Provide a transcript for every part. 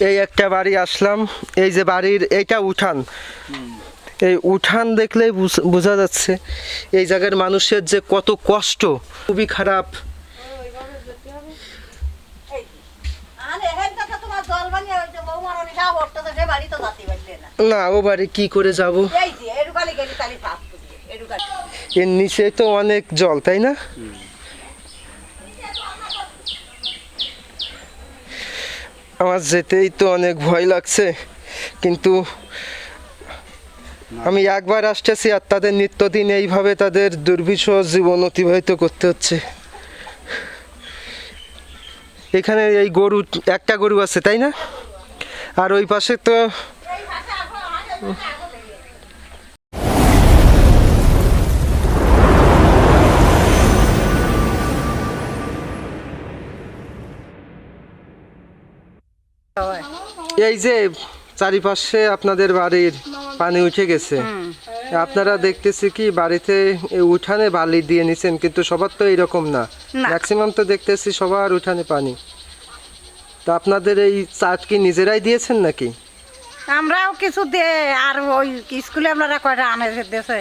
এই একটা বাড়ি আসলাম। এই যে বাড়ির এইটা উঠান। এই উঠান দেখলেই বুঝ- যাচ্ছে এই জায়গার মানুষের যে কত কষ্ট খুবই খারাপ। না ও বাড়ি কি করে যাব? এর নিচে তো অনেক জল তাই না? আমার যেতেই তো অনেক ভয় লাগছে, কিন্তু আমি একবার আসতেছি আর তাদের নিত্যদিন এইভাবে তাদের দুর্বিষহ জীবন অতিবাহিত করতে হচ্ছে। এখানে এই গরু, একটা গরু আছে, তাই না? আর ওই পাশে তো এই যে চারিপাশে আপনাদের বাড়ির পানি উঠে গেছে। আপনারা দেখতেছি কি বাড়িতে উঠানে বালি দিয়ে নিছেন কিন্তু সবার তো এরকম না। ম্যাক্সিমাম তো দেখতেছি সবার উঠানে পানি। তা আপনাদের এই চাট কি নিজেরাই দিয়েছেন নাকি? আমরাও কিছু দে আর ওই স্কুলে আপনারা কয়টা আনে দেশে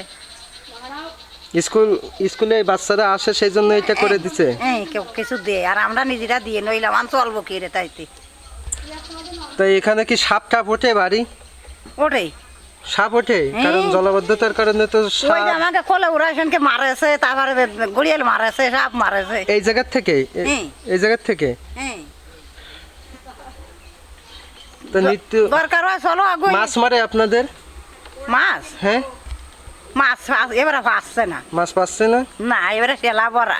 স্কুল স্কুলে বাচ্চারা আসে সেই জন্য এটা করে দিছে? হ্যাঁ কিছু দে আর আমরা নিজেরা দিয়ে নইলাম আমি চলবো কি রে তাইতে? তাই এখানে কি সাপ টাপ ওঠে বাড়ি? ওটাই সাপ ওঠে? হ্যাঁ। কারণ জলবদ্ধতার কারণে তো ওই যে আমাকে কোলে উড়াইশনকে মারেছে তারপরে গড়িয়াল মারেছে সাপ মারেছে। এই জায়গার থেকে? হ্যাঁ। এই জায়গার থেকে? হ্যাঁ। তো নিত্য দরকার হয় চলো আগুই মাছ মারে আপনাদের? মাছ? হ্যাঁ। মাছ এবারে ফাঁসছে না। মাছ পাচ্ছে না? না এবারে টেলা বড়া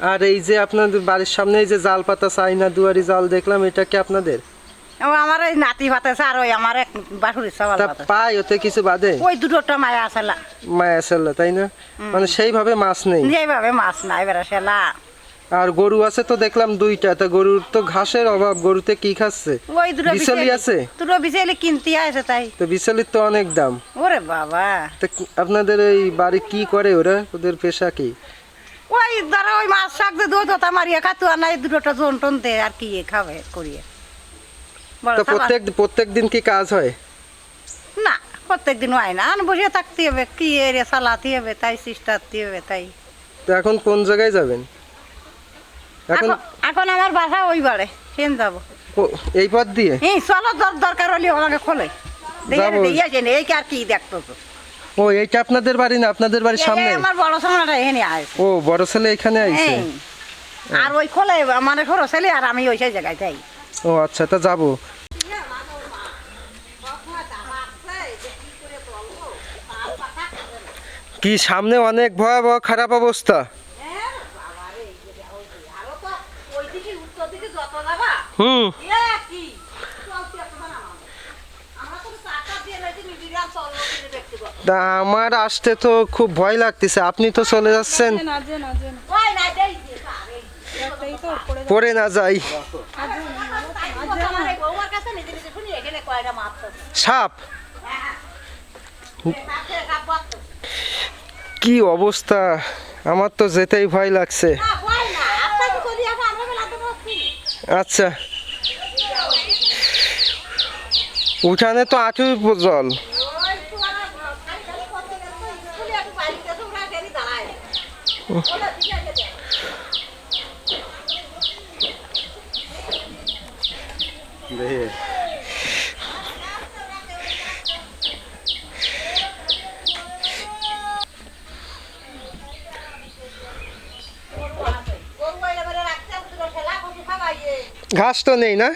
আর এই যে আপনাদের বাড়ির সামনে এই যে জাল পাতা চাইনা দুয়ারি জাল দেখলাম এটা কি আপনাদের? ও আমার নাতি ভাতেছে আর ওই আমার এক বাসুরি তা পায় ওতে কিছু বাদে? ওই দুটোটা মায়া আসলা মায়া তাই না? মানে সেইভাবে মাছ নেই। এইভাবে মাছ না এবারে সেলা আর গরু আছে তো দেখলাম দুইটা তা গরুর তো ঘাসের অভাব গরুতে কি খাচ্ছে? ওই দুটো বিচলি আছে? দুটো বিচেলি কিনতে আছে তাই। তো বিচলির তো অনেক দাম। ওরে বাবা। তা আপনাদের এই বাড়ি কি করে ওরা? ওদের পেশা কি? ওই ধরো ওই মাছ শাক দিয়ে দুধ হতা মারিয়ে খাতু আর নাই দুটোটা জন টন দে আর কি খাবে করিয়ে। তো প্রত্যেক প্রত্যেক দিন কি কাজ হয়? না প্রত্যেক দিন হয় না। বসে থাকতে হবে কি এরিয়া চালাতে হবে তাই সিস্টারতে হবে তাই। তো এখন কোন জায়গায় যাবেন? এখন এখন- আমার বাসা ওই বাড়ে সেন যাব। এই পথ দিয়ে? এই চলো দর- দরকার হলে আমাকে খোলে। যাব। দিয়েছেন এই কি আর কি দেখতো তো? ও এইটা আপনাদের বাড়ি না? আপনাদের বাড়ির সামনে? আমার বড় সামনাটা এখানে আসে ও বড় ছেলে এখানে আইছে? আর ওই খোলে মানে সরো ছেলে আর আমি ওই সেই জায়গায় যাই। ও আচ্ছা তা যাব। কি সামনে অনেক ভয়াবহ খারাপ অবস্থা? হুম। তা আমার আসতে তো খুব ভয় লাগতেছে। আপনি তো চলে যাচ্ছেন। পড়ে না যাই। সাপ। কি অবস্থা? আমার তো যেতেই ভয় লাগছে। আচ্ছা। উঠানে তো আঁটু জল। ঘাস তো নেই না?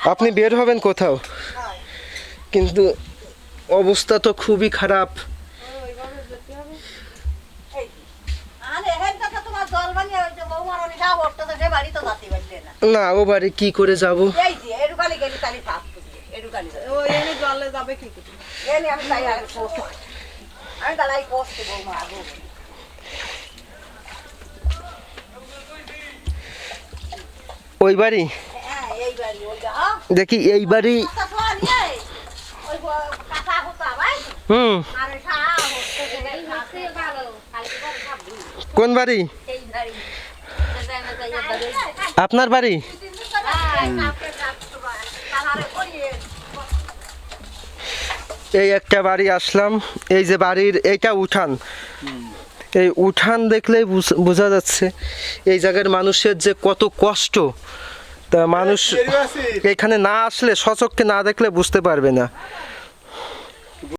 আপনি বের হবেন কোথাও? কিন্তু অবস্থা তো খুবই খারাপ। না, ও বাড়ি কি করে যাব? ওই বাড়ি? দেখি এই বাড়ি। হুম। কোন বাড়ি আপনার বাড়ি। এই একটা বাড়ি আসলাম, এই যে বাড়ির এইটা উঠান এই উঠান দেখলেই বোঝা যাচ্ছে, এই জায়গার মানুষের যে কত কষ্ট তা মানুষ এখানে না আসলে স্বচক্ষে না দেখলে বুঝতে পারবে না।